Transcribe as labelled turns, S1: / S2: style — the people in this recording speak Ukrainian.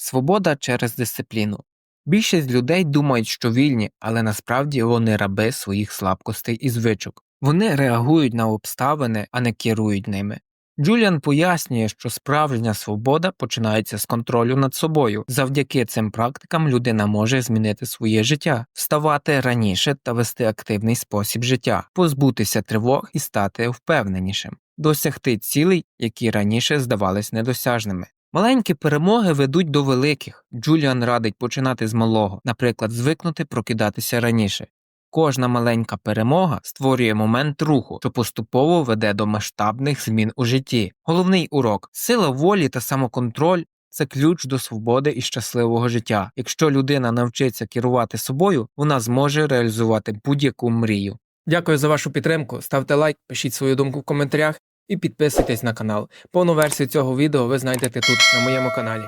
S1: Свобода через дисципліну. Більшість людей думають, що вільні, але насправді вони раби своїх слабкостей і звичок. Вони реагують на обставини, а не керують ними. Джуліан пояснює, що справжня свобода починається з контролю над собою. Завдяки цим практикам людина може змінити своє життя, вставати раніше та вести активний спосіб життя, позбутися тривог і стати впевненішим, досягти цілей, які раніше здавались недосяжними. Маленькі перемоги ведуть до великих. Джуліан радить починати з малого, наприклад, звикнути прокидатися раніше. Кожна маленька перемога створює момент руху, що поступово веде до масштабних змін у житті. Головний урок сила волі та самоконтроль це ключ до свободи і щасливого життя. Якщо людина навчиться керувати собою, вона зможе реалізувати будь-яку мрію. Дякую за вашу підтримку. Ставте лайк, пишіть свою думку в коментарях і підписуйтесь на канал. Повну версію цього відео ви знайдете тут на моєму каналі.